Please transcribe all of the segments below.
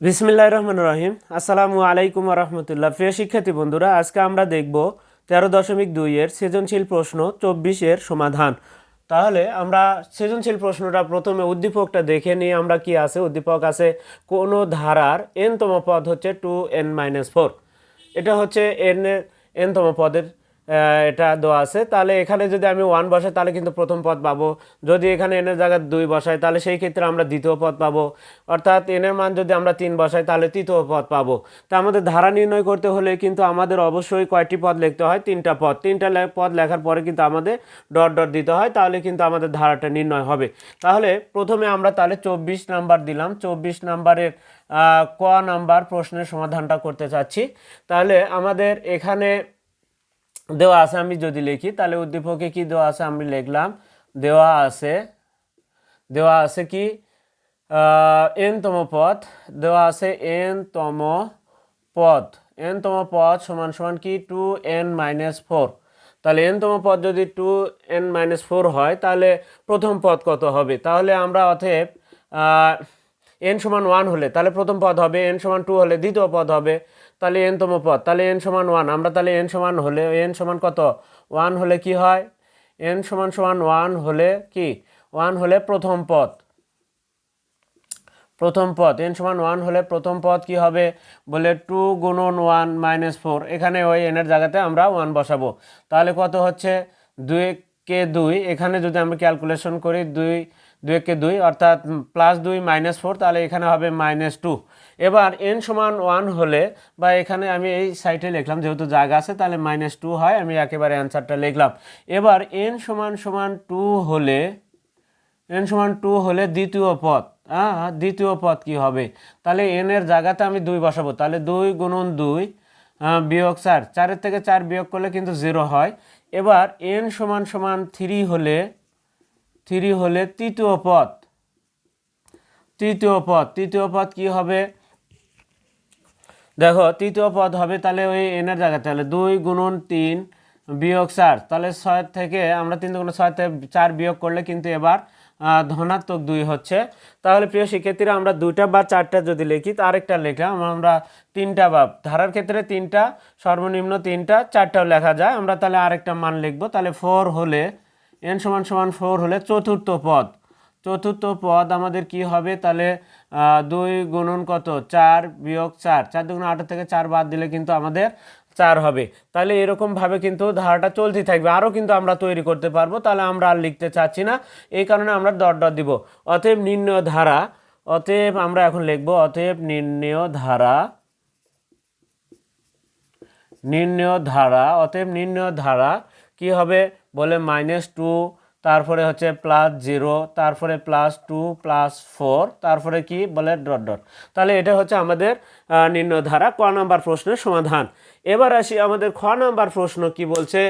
বিসমিল্লাহ রহমান রহিম। আসসালামু আলাইকুম রহমতুল্লাহ। প্রিয় শিক্ষার্থী বন্ধুরা, আজকে আমরা দেখব তেরো দশমিক দুইয়ের সৃজনশীল প্রশ্ন চব্বিশের সমাধান। তাহলে আমরা সৃজনশীল প্রশ্নটা প্রথমে উদ্দীপকটা দেখে নিই, আমরা কি আছে? উদ্দীপক আছে, কোনো ধারার এনতম পদ হচ্ছে টু এন মাইনাস ফোর এটা হচ্ছে এন এনতম পদের এটা দেওয়া আছে। তাহলে এখানে যদি আমি ওয়ান বসাই, তাহলে কিন্তু প্রথম পদ পাবো। যদি এখানে এনের জায়গায় দুই বসাই, তাহলে সেই ক্ষেত্রে আমরা দ্বিতীয় পদ পাবো। অর্থাৎ এনের মান যদি আমরা তিন বসাই, তাহলে তৃতীয় পদ পাবো। তা আমাদের ধারা নির্ণয় করতে হলে কিন্তু আমাদের অবশ্যই কয়টি পদ লিখতে হয়? তিনটা পদ। তিনটা পদ লেখার পরে কিন্তু আমাদের ডট ডট দিতে হয়, তাহলে কিন্তু আমাদের ধারাটা নির্ণয় হবে। তাহলে প্রথমে আমরা তাহলে চব্বিশ নাম্বার দিলাম। চব্বিশ নাম্বারের ক নাম্বার প্রশ্নের সমাধানটা করতে চাচ্ছি। তাহলে আমাদের এখানে দেওয়া আছে আমি যদি লিখি, তাহলে উদ্দীপকে কি দেওয়া আছে আমি লিখলাম, দেওয়া আছে দেওয়া আছে কি? এন তম পদ, দেওয়া আছে এন তম পদ এন তম পদ সমান সমান কি? টু এন মাইনাস ফোর তাহলে এন তম পদ যদি টু এন মাইনাস ফোর হয়, তাহলে প্রথম পদ কত হবে? তাহলে আমরা অতএব এন সমান ওয়ান হলে, তাহলে প্রথম পদ হবে এন সমান টু হলে দ্বিতীয় পদ হবে। তাহলে এন তম পদ, তাহলে এন সমান ওয়ান আমরা তাহলে এন সমান হলে এন সমান কত? ওয়ান হলে কি হয়? এন সমান সমান ওয়ান হলে কি? ওয়ান হলে প্রথম পদ। প্রথম পদ এন সমান ওয়ান হলে প্রথম পদ কি হবে? বলে টু গুণন ওয়ান মাইনাস ফোর এখানে ওই এনের জায়গাতে আমরা ওয়ান বসাবো। তাহলে কত হচ্ছে? দুই কে দুই, এখানে যদি আমরা ক্যালকুলেশন করি, দুই দুই কে দুই, অর্থাৎ প্লাস দুই মাইনাস ফোর তাহলে এখানে হবে মাইনাস টু এবার এন সমান ওয়ান হলে, বা এখানে আমি এই সাইটে লিখলাম, যেহেতু জায়গা আছে, তাহলে মাইনাস টু হয়, আমি একেবারে অ্যান্সারটা লিখলাম। এবার এন সমান সমান টু হলে এন সমান টু হলে দ্বিতীয় পথ হ্যাঁ দ্বিতীয় পথ কি হবে? তাহলে এন এর জায়গাতে আমি দুই বসাবো, তাহলে দুই গুণন দুই বিয়োগ চার। চারের থেকে চার বিয়োগ করলে কিন্তু জিরো হয়। এবার এন সমান সমান থ্রি হলে থ্রি হলে তৃতীয় পদ। তৃতীয় পদ। তৃতীয় পদ কি হবে? দেখো, তৃতীয় পদ হবে তাহলে ওই এনের জায়গায় তাহলে দুই গুণন তিন বিয়োগ চার। তাহলে ছয় থেকে আমরা তিন গুণ ছয় থেকে চার বিয়োগ করলে কিন্তু এবার ধনাত্মক দুই হচ্ছে। তাহলে প্রিয় শিক্ষার্থীরা, আমরা দুইটা বা চারটা যদি লিখি, তো আরেকটা লিখলাম। আমরা তিনটা বা ধারার ক্ষেত্রে তিনটা, সর্বনিম্ন তিনটা, চারটাও লেখা যায়। আমরা তাহলে আরেকটা মান লিখব। তাহলে ফোর হলে এন সমান সমান ফোর হলে চতুর্থ পদ। চতুর্থ পদ আমাদের কি হবে? তাহলে দুই গুণন কত? চার বিয়োগ চার। চার দুগুণ আট থেকে চার বাদ দিলে কিন্তু আমাদের চার হবে। তাহলে এরকমভাবে কিন্তু ধারাটা চলতে থাকবে। আরও কিন্তু আমরা তৈরি করতে পারব। তাহলে আমরা আর লিখতে চাচ্ছি না। এই কারণে আমরা ডট ডট দিব। অতএব নির্ণয় ধারা, অতএব আমরা এখন লিখব, অতএব নির্ণয় ধারা নির্ণয় ধারা, অতএব নির্ণয় ধারা কি হবে? বলে মাইনাস টু তারপরে হচ্ছে প্লাস জিরো তারপরে প্লাস টু প্লাস ফোর তারপরে কি বলে ডট ডট তাহলে এটা হচ্ছে আমাদের নির্ণয় ধারা ক নাম্বার প্রশ্নের সমাধান। এবার আসি আমাদের খ নাম্বার প্রশ্ন কি বলছে?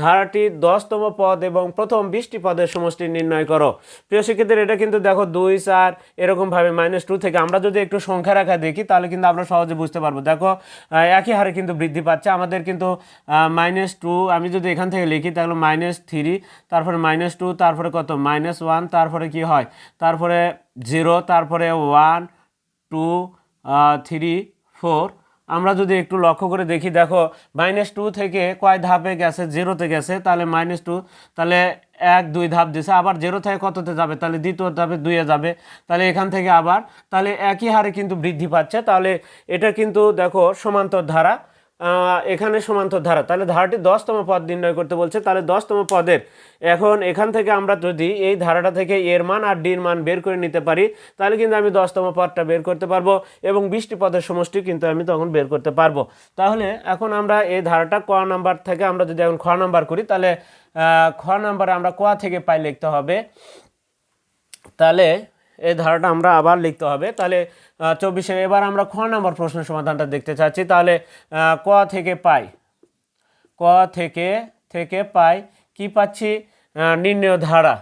ধারাটি দশতম পদ এবং প্রথম বিশটি পদের সমষ্টি নির্ণয় করো। প্রিয় শিক্ষিতদের এটা কিন্তু দেখো দুই, চার, এরকমভাবে মাইনাস টু থেকে আমরা যদি একটু সংখ্যা রাখা দেখি, তাহলে কিন্তু আমরা সহজে বুঝতে পারব। দেখো একই হারে কিন্তু বৃদ্ধি পাচ্ছে। আমাদের কিন্তু মাইনাস টু আমি যদি এখান থেকে লিখি, তাহলে মাইনাস থ্রি তারপরে মাইনাস টু তারপরে কত? মাইনাস ওয়ান তারপরে কি হয়? তারপরে জিরো তারপরে ওয়ান টু থ্রি ফোর আমরা যদি একটু লক্ষ্য করে দেখি, দেখো মাইনাস টু থেকে কয় ধাপে গেছে? জিরোতে গেছে, তাহলে মাইনাস টু তাহলে এক, দুই ধাপ দিছে। আবার জিরো থেকে কততে যাবে? তাহলে দ্বিতীয় ধাপে দুইয়ে যাবে। তাহলে এখান থেকে আবার, তাহলে একই হারে কিন্তু বৃদ্ধি পাচ্ছে। তাহলে এটা কিন্তু, দেখো, সমান্তর ধারা। এখানে সমান্তর ধারা। তাহলে ধারাটি দশতম পদ নির্ণয় করতে বলছে। তাহলে দশতম পদের এখন এখান থেকে আমরা যদি এই ধারাটা থেকে এর মান আর ডির মান বের করে নিতে পারি, তাহলে কিন্তু আমি দশতম পদটা বের করতে পারব এবং বিশটি পদের সমষ্টি কিন্তু আমি তখন বের করতে পারব। তাহলে এখন আমরা এই ধারাটা ক নাম্বার থেকে আমরা যদি এখন খ নাম্বার করি, তাহলে খ নাম্বারে আমরা ক থেকে পাই লিখতে হবে। তাহলে এই ধারাটা আমরা আবার লিখতে হবে। তাহলে চব্বিশে এবার আমরা খ নম্বর প্রশ্নের সমাধানটা দেখতে চাচ্ছি। তাহলে ক থেকে পাই? ক থেকে থেকে পাই, কি পাচ্ছি? নির্ণয় ধারা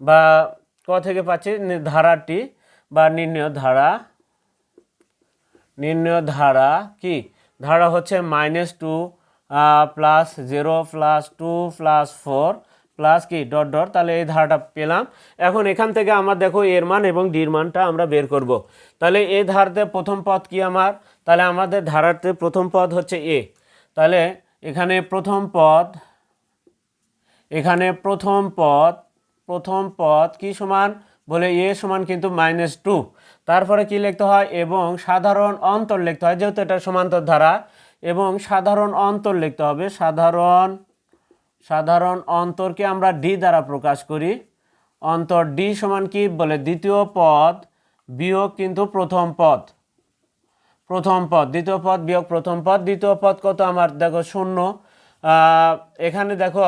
বা ক থেকে পাচ্ছি ধারাটি বা নির্ণয় ধারা। নির্ণয় ধারা কি? ধারা হচ্ছে minus two plus zero plus two plus four plus কি ডট ডট তাহলে এই ধারাটা পেলাম। এখন এখান থেকে আমার দেখো এর মান এবং ডির মানটা আমরা বের করব। তাহলে এই ধারাতে প্রথম পদ কি আমার? তাহলে আমাদের ধারাতে প্রথম পদ হচ্ছে এ তাহলে এখানে প্রথম পদ, এখানে প্রথম পদ প্রথম পদ কি সমান? বলে এ সমান কিন্তু মাইনাস টু তারপরে কি লিখতে হয়? এবং সাধারণ অন্তর লিখতে হয়, যেহেতু এটা সমান্তর ধারা, এবং সাধারণ অন্তর লিখতে হবে, সাধারণ সাধারণ অন্তরকে আমরা ডি দ্বারা প্রকাশ করি। অন্তর ডি সমান কি বলে? দ্বিতীয় পদ বিয়োগ কিন্তু প্রথম পদ। প্রথম পদ, দ্বিতীয় পদ বিয়োগ প্রথম পদ। দ্বিতীয় পদ কত আমার? দেখো শূন্য। এখানে দেখো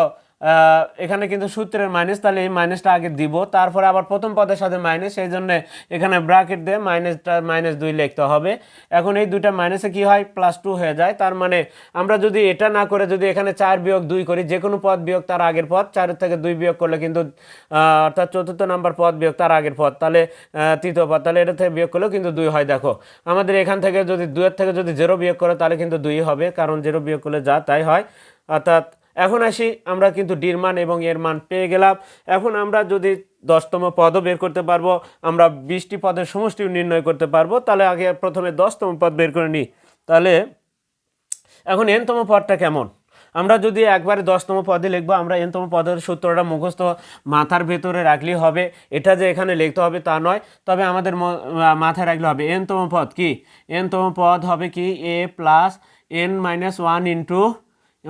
এখানে কিন্তু সূত্রের মাইনাস তাহলে এই মাইনাসটা আগে দিব, তারপরে আবার প্রথম পদের সাথে মাইনাস সেই জন্য এখানে ব্র্যাকেট দিয়ে মাইনাসটা মাইনাস দুই লিখতে হবে। এখন এই দুইটা মাইনাসে কি হয়? প্লাস টু হয়ে যায়, তার মানে আমরা যদি এটা না করে যদি এখানে চার বিয়োগ দুই করি, যে কোনো পদ বিয়োগ তার আগের পদ, চারের থেকে দুই বিয়োগ করলে কিন্তু অর্থাৎ চতুর্থ নাম্বার পদ বিয়োগ তার আগের পদ, তাহলে তৃতীয় পদ, তাহলে এটা থেকে বিয়োগ করলেও কিন্তু দুই হয়, দেখো। আমাদের এখান থেকে যদি দুইয়ের থেকে যদি জিরো বিয়োগ করে, তাহলে কিন্তু দুই হবে, কারণ জেরো বিয়োগ করলে যা তাই হয়, অর্থাৎ এখন আসি, আমরা কিন্তু ডির মান এবং এর মান পেয়ে গেলাম। এখন আমরা যদি দশতম পদও বের করতে পারব, আমরা বিশটি পদের সমষ্টিও নির্ণয় করতে পারব, তাহলে আগে প্রথমে দশতম পদ বের করে নিই। তাহলে এখন এনতম পদটা কেমন? আমরা যদি একবারে দশতম পদে লিখব, আমরা এনতম পদের সূত্রটা মুখস্থ মাথার ভেতরে রাখলেই হবে। এটা যে এখানে লিখতে হবে তা নয়, তবে আমাদের মাথায় রাখলে হবে। এনতম পদ কি? এনতম পদ হবে কি? A plus n minus one into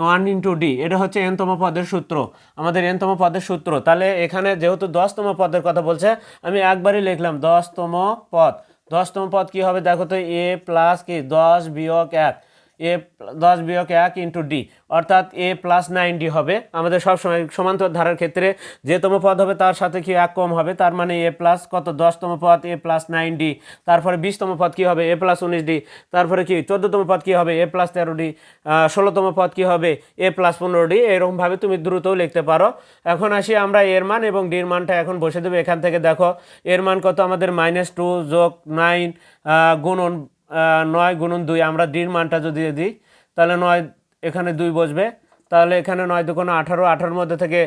one into d, এটা হচ্ছে এনতম পদের সূত্র। আমাদের এনতম পদের সূত্র। তাহলে এখানে যেহেতু দশতম পদের কথা বলছে, আমি একবারই লিখলাম দশতম পদ। দশতম পদ কি হবে? দেখো তো এ প্লাস কি? দশ বিয়োগ এক। এ দশ বিয়োগ এক ইন্টু ডি অর্থাৎ এ প্লাস নাইন ডি হবে। আমাদের সবসময় সমান্তর ধারার ক্ষেত্রে যেতম পদ হবে তার সাথে কি এক কম হবে? তার মানে এ প্লাস কত? দশতম পদ, এ প্লাস নাইন ডি তারপরে বিশতম পদ কি হবে? এ প্লাস উনিশ ডি তারপরে কি? চোদ্দতম পদ কি হবে? এ প্লাস তেরো ডি ষোলোতম পদ কি হবে? এ প্লাস পনেরো ডি এরকমভাবে তুমি দ্রুতও লিখতে পারো। এখন আসি আমরা এর মান এবং ডির মানটা এখন বসে দেবো এখান থেকে। দেখো, এর মান কত? আমাদের মাইনাস টু যোগ নাইন গুণন নয় গুণন দুই আমরা ডির মানটা যদি দিই তাহলে নয় এখানে দুই বসবে। তাহলে এখানে নয় দুগুণ আঠারো, আঠারোর মধ্যে থেকে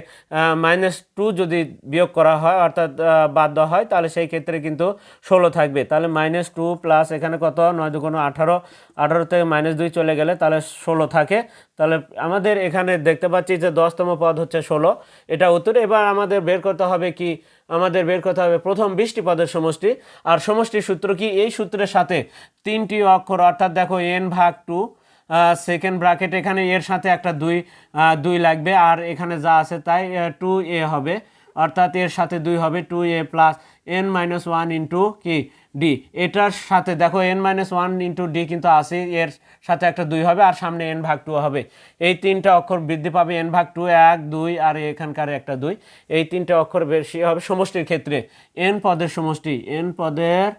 মাইনাস টু যদি বিয়োগ করা হয়, অর্থাৎ বাদ দেওয়া হয়, তাহলে সেই ক্ষেত্রে কিন্তু ষোলো থাকবে। তাহলে মাইনাস টু প্লাস এখানে কত? নয় দুগুণ আঠারো। আঠারো থেকে মাইনাস দুই চলে গেলে তাহলে ষোলো থাকে। তাহলে আমাদের এখানে দেখতে পাচ্ছি যে দশতম পদ হচ্ছে ষোলো। এটা উত্তর। এবার আমাদের বের করতে হবে কি? আমাদের বের করতে হবে প্রথম বিশটি পদের সমষ্টি। আর সমষ্টির সূত্র কি? এই সূত্রের সাথে তিনটি অক্ষর, অর্থাৎ দেখো এন ভাগ টু সেকেন্ড ব্র্যাকেট এখানে এর সাথে একটা দুই দুই লাগবে। আর এখানে যা আছে তাই টু এ হবে। অর্থাৎ এর সাথে দুই হবে two a plus n minus one into কি? ডি এটার সাথে দেখো n minus one into d কিন্তু আছে, এর সাথে একটা দুই হবে আর সামনে এন ভাগ টু হবে। এই তিনটা অক্ষর বৃদ্ধি পাবে এন ভাগ টু এক, দুই, আর এখানকার একটা দুই। এই তিনটা অক্ষর বেশি হবে সমষ্টির ক্ষেত্রে। এন পদের সমষ্টি এন পদের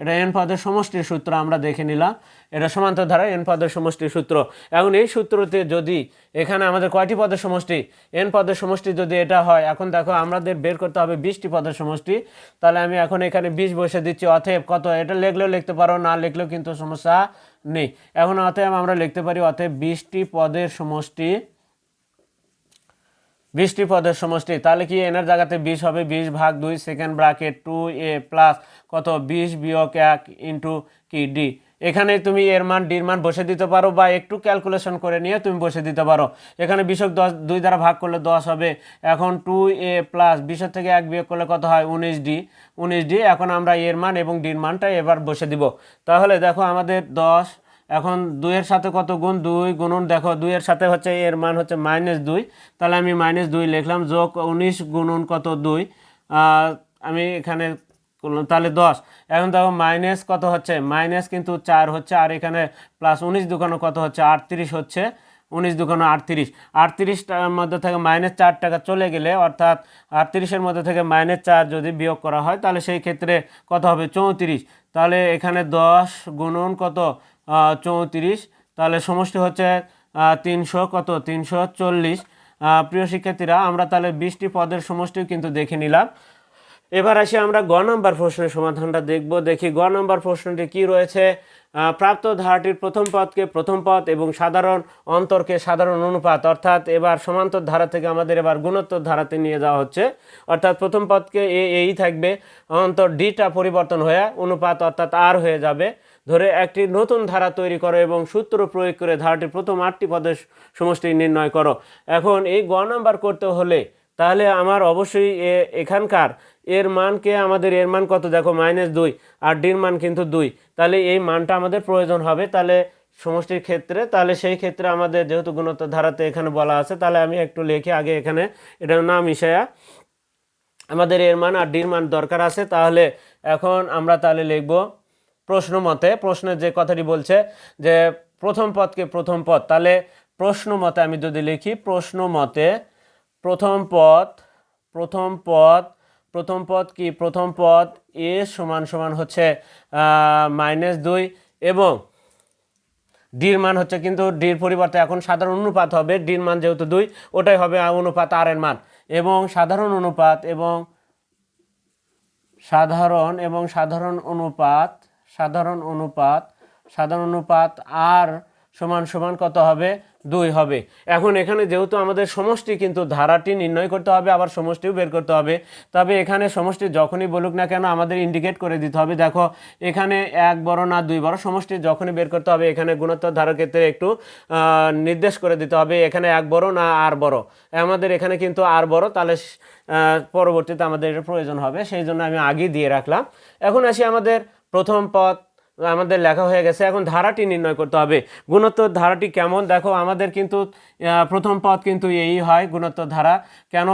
এটা এন পদের সমষ্টির সূত্র আমরা দেখে নিলাম। এটা সমান্তর ধারা এন পদের সমষ্টির সূত্র। এখন এই সূত্রতে যদি এখানে আমাদের কয়টি পদের সমষ্টি? এন পদের সমষ্টি যদি এটা হয়, এখন দেখো আমাদের বের করতে হবে বিশটি পদের সমষ্টি। তাহলে আমি এখন এখানে বিশ বসে দিচ্ছি, অতএব কত? এটা লিখলেও লিখতে পারো, না লিখলেও কিন্তু সমস্যা নেই। এখন অতএব আমরা লিখতে পারি, অতএব বিশটি পদের সমষ্টি বিশটি পদের সমষ্টি। তাহলে কি এনের জায়গাতে বিশ হবে? বিশ ভাগ দুই second bracket two a plus কত? বিশ বিয়োগ এক ইন্টু কি? ডি এখানে তুমি এর মান ডির মান বসে দিতে পারো বা একটু ক্যালকুলেশন করে নিয়ে তুমি বসে দিতে পারো। এখানে বিশক দশ, দুই দ্বারা ভাগ করলে দশ হবে। এখন টু এ প্লাস বিশের থেকে এক বিয়োগ করলে কত হয়? উনিশ ডি উনিশ ডি এখন আমরা এর মান এবং ডির মানটা এবার বসে দিব। তাহলে দেখো আমাদের দশ এখন দুইয়ের সাথে কত গুণ? দুই গুণন দেখো, দুইয়ের সাথে হচ্ছে এর মান হচ্ছে মাইনাস দুই। তাহলে আমি মাইনাস দুই লিখলাম, যোগ উনিশ গুণন কত দুই? আমি এখানে করলাম, তাহলে দশ। এখন দেখো মাইনাস কত হচ্ছে? মাইনাস কিন্তু চার হচ্ছে, আর এখানে প্লাস উনিশ দুখানো কত হচ্ছে? আটত্রিশ হচ্ছে। উনিশ দুখানো আটত্রিশ। আটত্রিশটার মধ্যে থেকে মাইনাস চার টাকা চলে গেলে অর্থাৎ আটত্রিশের মধ্যে থেকে মাইনাস চার যদি বিয়োগ করা হয়, তাহলে সেই ক্ষেত্রে কত হবে? চৌত্রিশ। তাহলে এখানে দশ গুণন কত? চৌত্রিশ। তাহলে সমষ্টি হচ্ছে তিনশো কত? তিনশো চল্লিশ। প্রিয় শিক্ষার্থীরা, আমরা তাহলে বিশটি পদের সমষ্টিও কিন্তু দেখে নিলাম। এবার আসি আমরা গ নম্বর প্রশ্নের সমাধানটা দেখব। দেখি গ নম্বর প্রশ্নটি কি রয়েছে? প্রাপ্ত ধারাটির প্রথম পদকে প্রথম পদ এবং সাধারণ অন্তরকে সাধারণ অনুপাত। অর্থাৎ এবার সমান্তর ধারা থেকে আমাদের এবার গুণোত্তর ধারাতে নিয়ে যাওয়া হচ্ছে। অর্থাৎ প্রথম পদকে এ, এই থাকবে। অন্তর ডিটা পরিবর্তন হয়ে অনুপাত অর্থাৎ আর হয়ে যাবে। ধরে একটি নতুন ধারা তৈরি করো এবং সূত্র প্রয়োগ করে ধারাটির প্রথম আটটি পদের সমষ্টি নির্ণয় করো। এখন এই গ নাম্বার করতে হলে তাহলে আমার অবশ্যই এখানকার এর মানকে আমাদের এর মান কত? দেখো মাইনাস দুই, আর ডির মান কিন্তু দুই। তাহলে এই মানটা আমাদের প্রয়োজন হবে। তাহলে সমষ্টির ক্ষেত্রে, তাহলে সেই ক্ষেত্রে আমাদের যেহেতু গুণোত্তর ধারাতে এখানে বলা আছে, তাহলে আমি একটু লিখে আগে এখানে এটার নাম মিশায়া আমাদের এর মান আর ডির মান দরকার আছে। তাহলে এখন আমরা তাহলে লিখব প্রশ্ন মতে। প্রশ্নের যে কথাটি বলছে যে প্রথম পদকে প্রথম পদ, তাহলে প্রশ্ন মতে আমি যদি লিখি, প্রশ্ন মতে প্রথম পদ প্রথম পদ প্রথম পদ কি? প্রথম পদ এ সমান সমান হচ্ছে মাইনাস দুই এবং ডির মান হচ্ছে কিন্তু ডির পরিবর্তে এখন সাধারণ অনুপাত হবে ডির মান যেহেতু দুই, ওটাই হবে অনুপাত আর এর মান। এবং সাধারণ অনুপাত এবং সাধারণ এবং সাধারণ অনুপাত সাধারণ অনুপাত সাধারণ অনুপাত আর সমান সমান কত হবে? দুই হবে। এখন এখানে যেহেতু আমাদের সমষ্টি, কিন্তু ধারাটি নির্ণয় করতে হবে, আবার সমষ্টিও বের করতে হবে। তবে এখানে সমষ্টি যখনই বলুক না কেন, আমাদের ইন্ডিকেট করে দিতে হবে। দেখো, এখানে এক বড় না দুই বড়, সমষ্টি যখনই বের করতে হবে, এখানে গুণোত্তর ধারার ক্ষেত্রে একটু নির্দেশ করে দিতে হবে, এখানে এক বড় না আর বড়। আমাদের এখানে কিন্তু আর বড়, তাহলে পরবর্তীতে আমাদের প্রয়োজন হবে, সেই জন্য আমি আগেই দিয়ে রাখলাম। এখন আসি আমাদের প্রথম পদ। আমাদের লেখা হয়ে গেছে। এখন ধারাটি নির্ণয় করতে হবে। গুণোত্তর ধারাটি কেমন? দেখো, আমাদের কিন্তু প্রথম পদ কিন্তু এই হয়, গুণোত্তর ধারা। কেন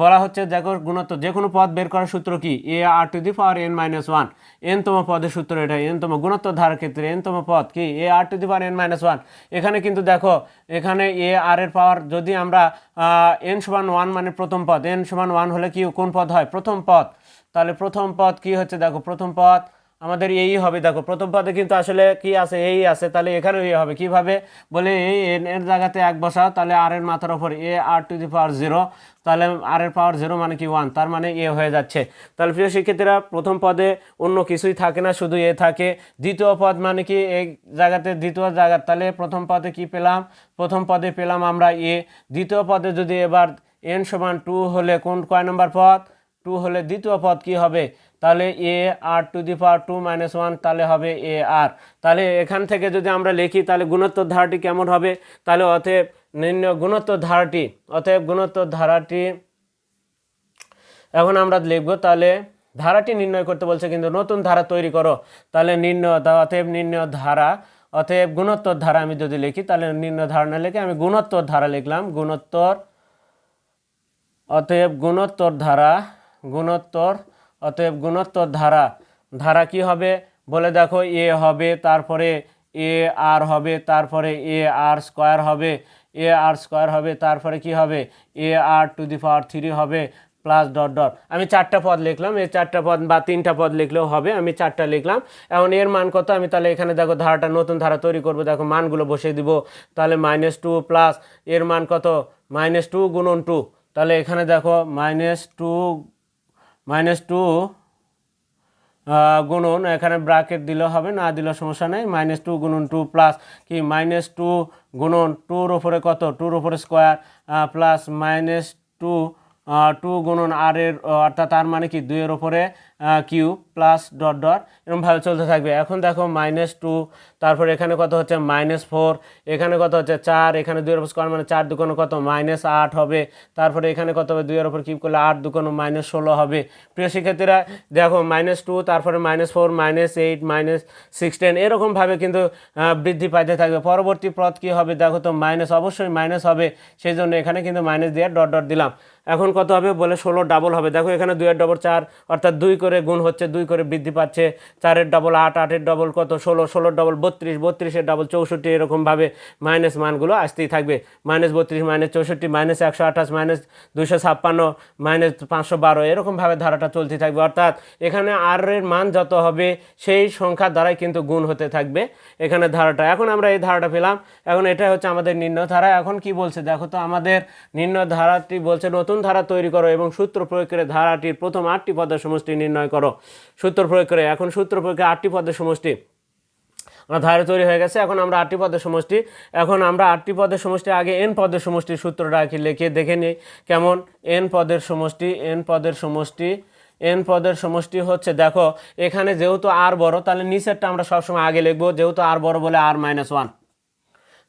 বলা হচ্ছে, দেখো, গুণোত্তর যে কোনো পদ বের করার সূত্র কি? A r to the power n minus one এনতম পদের সূত্র এটা এনতম গুণোত্তর ধারার ক্ষেত্রে এনতম পদ কি? A r to the power n minus one এখানে কিন্তু দেখো, এখানে এ আর এর পাওয়ার যদি আমরা এন সমান ওয়ান মানে প্রথম পদ এন সমান ওয়ান হলে কি, কোন পদ হয়? প্রথম পদ। তাহলে প্রথম পদ কি হচ্ছে? দেখো, প্রথম পদ আমাদের এই হবে, দেখো, প্রথম পদে কিন্তু আসলে কি আছে, এই আছে, তাহলে এখানেও এই হবে। কীভাবে? বলে এই এন এর জায়গাতে এক বসাও, তাহলে আর এর মাথার ওপর এ r to the power zero তাহলে আর এর পাওয়ার জিরো মানে কি ওয়ান তার মানে এ হয়ে যাচ্ছে। তাহলে প্রিয় শিক্ষার্থীরা, প্রথম পদে অন্য কিছুই থাকে না, শুধু এ থাকে। দ্বিতীয় পদ মানে কি? এই জায়গাতে দ্বিতীয় জায়গা, তাহলে প্রথম পদে কি পেলাম? প্রথম পদে পেলাম আমরা এ দ্বিতীয় পদে যদি এবার এন সমান টু হলে কোন, কয় নম্বর পদ? টু হলে দ্বিতীয় পদ কি হবে? তাহলে a r to the power two minus one তাহলে হবে এ আর তাহলে এখান থেকে যদি আমরা লিখি, তাহলে গুণোত্তর ধারাটি কেমন হবে? তাহলে অতএব নির্ণয় গুণোত্তর ধারাটি, অতএব গুণোত্তর ধারাটি, এখন আমরা লিখব, তাহলে ধারাটি নির্ণয় করতে বলছে কিন্তু নতুন ধারা তৈরি করো। তাহলে নির্ণয় অতএব নির্ণয় ধারা, অতএব গুণোত্তর ধারা আমি যদি লিখি, তাহলে নির্ণয় ধারা না লিখে আমি গুণোত্তর ধারা লিখলাম, গুণোত্তর, অতএব গুণোত্তর ধারা গুণোত্তর, অতএব গুণোত্তর ধারা। ধারা কি হবে? বলে দেখো, এ হবে, তারপরে এ আর হবে, তারপরে এ আর স্কোয়ার হবে, এ আর স্কোয়ার হবে, তারপরে কি হবে? A r to the power three হবে, প্লাস ডট ডট। আমি চারটা পদ লিখলাম, এই চারটা পদ বা তিনটা পদ লিখলেও হবে, আমি চারটা লিখলাম। এখন এর মান কত? আমি তাহলে এখানে দেখো ধারাটা, নতুন ধারা তৈরি করব, দেখো মানগুলো বসিয়ে দিব। তাহলে মাইনাস টু প্লাস এর মান কত? মাইনাস টু গুণন টু তাহলে এখানে দেখো মাইনাস টু মাইনাস টু গুণন, এখানে ব্রাকেট দিলে হবে, না দিলে সমস্যা নেই, মাইনাস টু গুণন টু প্লাস কি, মাইনাস টু গুণন টুর ওপরে কত? টুর ওপরে square plus minus two two গুণন আর এর, অর্থাৎ তার মানে কি? দুইয়ের ওপরে কিউ প্লাস ডট ডট এরকমভাবে চলতে থাকবে। এখন দেখো মাইনাস টু তারপর এখানে কত হচ্ছে? মাইনাস ফোর এখানে কত হচ্ছে? চার, এখানে দুইয়ের ওপর স্কোয়ার মানে চার দুকোনো কত? মাইনাস আট হবে। তারপরে এখানে কত হবে? দুইয়ের ওপর কিউব করলে আট দুকোনো মাইনাস ষোলো হবে। প্রিয় শিক্ষার্থীরা, দেখো মাইনাস টু তারপরে minus four minus eight minus sixteen এরকমভাবে কিন্তু বৃদ্ধি পাইতে থাকবে। পরবর্তী পদ কী হবে? দেখো তো মাইনাস অবশ্যই মাইনাস হবে। সেই জন্য এখানে কিন্তু মাইনাস দিয়ে ডট ডট দিলাম। এখন কত হবে? বলে ষোলো ডাবল হবে। দেখো এখানে দুইয়ের ডবল চার, অর্থাৎ দুই করে গুণ হচ্ছে দুই করে বৃদ্ধি পাচ্ছে। চারের ডবল আট, আটের ডবল কত? ষোলো, ষোলোর ডবল বত্রিশ, বত্রিশের ডবল চৌষট্টি, এরকমভাবে মাইনাস মানগুলো আসতেই থাকবে। মাইনাস বত্রিশ মাইনাস চৌষট্টি মাইনাস একশো আঠাশ মাইনাস দুশো ছাপ্পান্ন মাইনাস পাঁচশো বারো, এরকমভাবে ধারাটা চলতে থাকবে। অর্থাৎ এখানে আর এর মান যত হবে, সেই সংখ্যার দ্বারাই কিন্তু গুণ হতে থাকবে এখানে ধারাটা। এখন আমরা এই ধারাটা পেলাম। এখন এটা হচ্ছে আমাদের নিম্ন ধারা। এখন কি বলছে? দেখো তো, আমাদের নিম্ন ধারাটি বলছে, নতুন ধারা তৈরি করো এবং সূত্র প্রয়োগ করে ধারাটির প্রথম আটটি পদের সমষ্টি নির্ণয় করো। সূত্র প্রয়োগ করে। এখন সূত্র প্রয়োগ আটটি পদের সমষ্টি আমরা ধারে তৈরি হয়ে গেছে। এখন আমরা আটটি পদের সমষ্টি। এখন আমরা আটটি পদের সমষ্টি আগে এন পদের সমষ্টির সূত্রটা কি লিখে দেখে নিই। কেমন? এন পদের সমষ্টি এন পদের সমষ্টি এন পদের সমষ্টি হচ্ছে, দেখো, এখানে যেহেতু আর বড়, তাহলে নিচেরটা আমরা সবসময় আগে লিখব। যেহেতু আর বড় বলে আর মাইনাস ওয়ান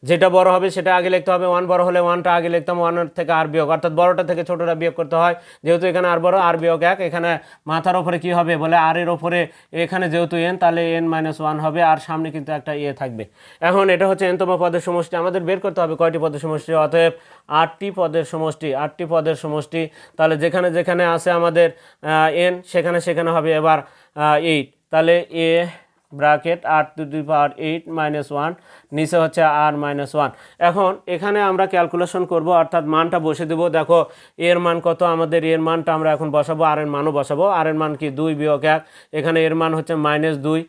যেটা বড় হবে সেটা আগে লিখতে হবে ওয়ান বড় হলে ওয়ানটা আগে লিখতাম ওয়ানের থেকে আর বিয়োগ, অর্থাৎ বড়টা থেকে ছোটটা বিয়োগ করতে হয়। যেহেতু এখানে আর বড়, আর বিয়োগ এক, এখানে মাথার ওপরে কি হবে বলে আর এর ওপরে এখানে যেহেতু এন তাহলে এন মাইনাস ওয়ান হবে, আর সামনে কিন্তু একটা ইয়ে থাকবে। এখন এটা হচ্ছে এনতম পদের সমষ্টি, আমাদের বের করতে হবে কয়টি পদের সমষ্টি, অতএব আটটি পদের সমষ্টি, আটটি পদের সমষ্টি, তাহলে যেখানে যেখানে আছে আমাদের এন সেখানে সেখানে হবে এবার এইট তাহলে এ ব্রাকেট আট to the power eight minus one, নিচে হচ্ছে আর মাইনাস ওয়ান। এখন এখানে আমরা ক্যালকুলেশন করব, অর্থাৎ মানটা বসে দেবো। দেখো, এর মান কত? আমাদের এর মানটা আমরা এখন বসাবো, আর এর মানও বসাবো। আর এর মান কি? দুই বিয়োগ এক। এখানে এর মান হচ্ছে মাইনাস দুই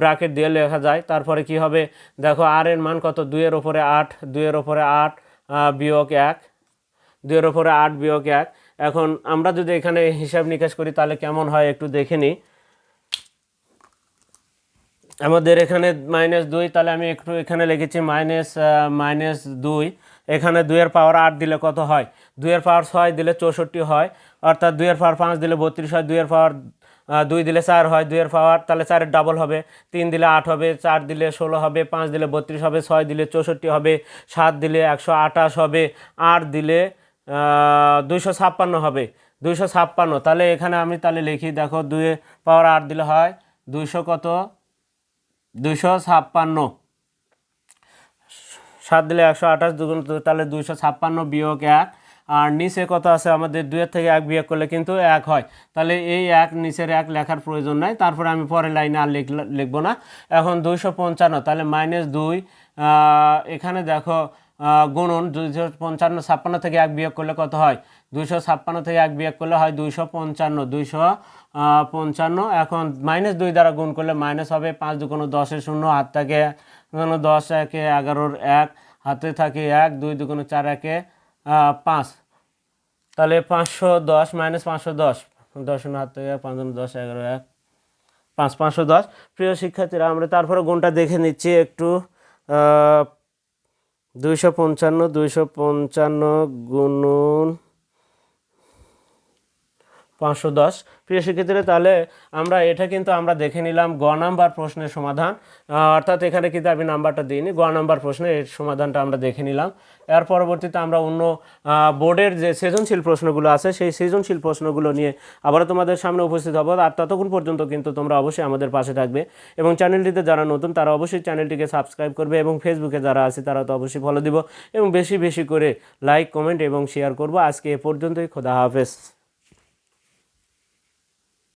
ব্রাকেট দিয়ে লেখা যায়। তারপরে কি হবে? দেখো, আর এর মান কত? দুইয়ের ওপরে আট, দুইয়ের ওপরে আট বিয়োগ এক। দুইয়ের ওপরে আট বিয়োগ এক। এখন আমরা যদি এখানে হিসাব নিকাশ করি, তাহলে কেমন হয়? একটু দেখে নিই। আমাদের এখানে মাইনাস দুই, তাহলে আমি একটু এখানে লিখেছি মাইনাস মাইনাস দুই। এখানে দুইয়ের পাওয়ার আট দিলে কত হয়? দুইয়ের পাওয়ার ছয় দিলে চৌষট্টি হয়, অর্থাৎ দুইয়ের পাওয়ার পাঁচ দিলে বত্রিশ হয় দুইয়ের পাওয়ার দুই দিলে চার হয় দুইয়ের পাওয়ার তাহলে চারের ডাবল হবে, তিন দিলে আট হবে, চার দিলে ষোলো হবে, পাঁচ দিলে বত্রিশ হবে, ছয় দিলে চৌষট্টি হবে, সাত দিলে একশো আঠাশ হবে, আট দিলে দুইশো ছাপ্পান্ন হবে, দুইশো ছাপ্পান্ন। তাহলে এখানে আমি তাহলে লিখি, দেখো দুই পাওয়ার আট দিলে হয় দুইশো কত? দুইশো ছাপ্পান্ন। সাত দিলে একশো আঠাশ দুগুণ তাহলে দুইশো ছাপ্পান্ন বিয়োগ এক। আর নিচে কত আছে? আমাদের দুয়ের থেকে এক বিয়োগ করলে কিন্তু এক হয়। তাহলে এই এক, নিচের এক লেখার প্রয়োজন নাই। তারপরে আমি পরের লাইনে আর লিখ লিখব না। এখন দুইশো পঞ্চান্ন, তাহলে মাইনাস দুই। এখানে দেখো গুণন দুইশো পঞ্চান্ন, ছাপ্পান্ন থেকে এক বিয়োগ করলে কত হয়? দুইশো ছাপ্পান্ন থেকে এক বিয়োগ করলে হয় দুইশো পঞ্চান্ন দুইশো পঞ্চান্ন। এখন মাইনাস দুই দ্বারা গুণ করলে মাইনাস হবে পাঁচ দুগুণ দশের শূন্য, হাত থাকে দশ, একে এগারোর এক, হাতে থাকে এক, দুই দুগুণ চার, একে পাঁচ। তাহলে পাঁচশো দশ মাইনাস পাঁচশো দশ দশ শূন্য, হাত থেকে পাঁচ দশ, এগারো, এক, পাঁচ, পাঁচশো দশ। প্রিয় শিক্ষার্থীরা, আমরা তারপরে গুণটা দেখে নিচ্ছি একটু দুইশো পঞ্চান্ন দুইশো পঞ্চান্ন গুণন পাঁচশো দশ। প্রিয় শিক্ষার্থীরা, তাহলে আমরা এটা কিন্তু আমরা দেখে নিলাম গ নাম্বার প্রশ্নের সমাধান। অর্থাৎ এখানে কিন্তু আমি নাম্বারটা দিইনি, গ নাম্বার প্রশ্নের এর সমাধানটা আমরা দেখে নিলাম। এর পরবর্তীতে আমরা অন্য বোর্ডের যে সৃজনশীল প্রশ্নগুলো আছে, সেই সৃজনশীল প্রশ্নগুলো নিয়ে আবারও তোমাদের সামনে উপস্থিত হব। আর ততক্ষণ পর্যন্ত কিন্তু তোমরা অবশ্যই আমাদের পাশে থাকবে এবং চ্যানেলটিতে যারা নতুন, তারা অবশ্যই চ্যানেলটিকে সাবস্ক্রাইব করবে এবং ফেসবুকে যারা আছে, তারা তো অবশ্যই ফলো দিব এবং বেশি বেশি করে লাইক কমেন্ট এবং শেয়ার করব। আজকে এ পর্যন্তই, খোদা হাফেজ।